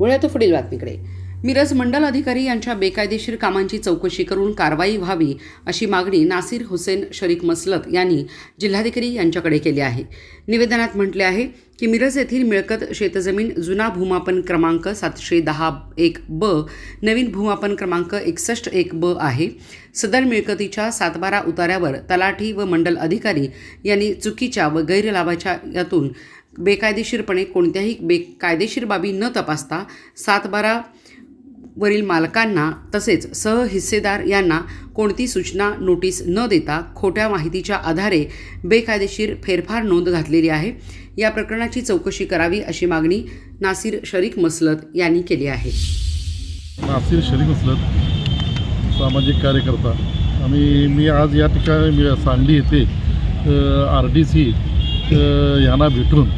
वळूया पुढील बातमीकडे. मिरज मंडल अधिकारी यांच्या बेकायदेशीर कामांची चौकशी करून कारवाई व्हावी अशी मागणी नासिर हुसेन शरीक मसलत यांनी जिल्हाधिकारी यांच्याकडे केली आहे. निवेदनात म्हटले आहे की मिरज येथील मिळकत शेतजमीन जुना भूमापन क्रमांक सातशे दहा एक ब नवीन भूमापन क्रमांक एकसष्ट एक ब आहे. सदर मिळकतीच्या सातबारा उतार्यावर तलाठी व मंडल अधिकारी यांनी चुकीच्या व गैरलाभाच्या यातून बेकायदेशीरपणे कोणत्याही बेकायदेशीर बाबी न तपासता सातबारा वरील मालकांना तसेच सहहिस्सेदार यांना कोणती सूचना नोटीस न देता खोट्या माहितीच्या आधारे बेकायदेशीर फेरफार नोंद घातलेली आहे. या प्रकरणाची चौकशी करावी अशी मागणी नासिर शरीक मसलत यांनी केली आहे. नासिर शरीक मसलत सामाजिक कार्यकर्ता. आम्ही मी आज या ठिकाणी सांगली येथे आर डी सी यांना भेटून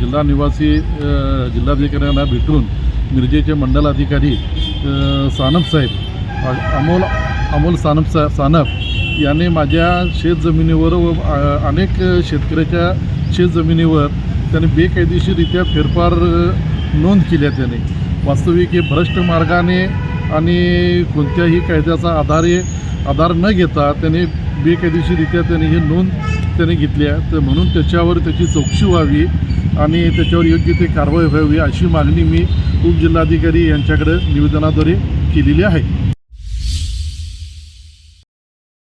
जिल्हा निवासी जिल्हाधिकाऱ्यांना भेटून मिरजेचे मंडल अधिकारी सानप साहेब अमोल अमोल सानप सा सानप याने माझ्या शेतजमिनीवर व अनेक शेतकऱ्याच्या शेतजमिनीवर त्याने बेकायदेशीररित्या फेरफार नोंद केल्या त्याने. वास्तविक हे भ्रष्ट मार्गाने आणि कोणत्याही कायद्याचा आधारे आधार न घेता त्याने बेकायदेशीररित्या त्याने हे नोंद त्याने घेतल्या. तर म्हणून त्याच्यावर त्याची चौकशी व्हावी आणि त्याच्यावर योग्य ते कारवाई व्हावी अशी मागणी मी उपजिल्हाधिकारी यांच्याकडे निवेदनाद्वारे केलेली आहे.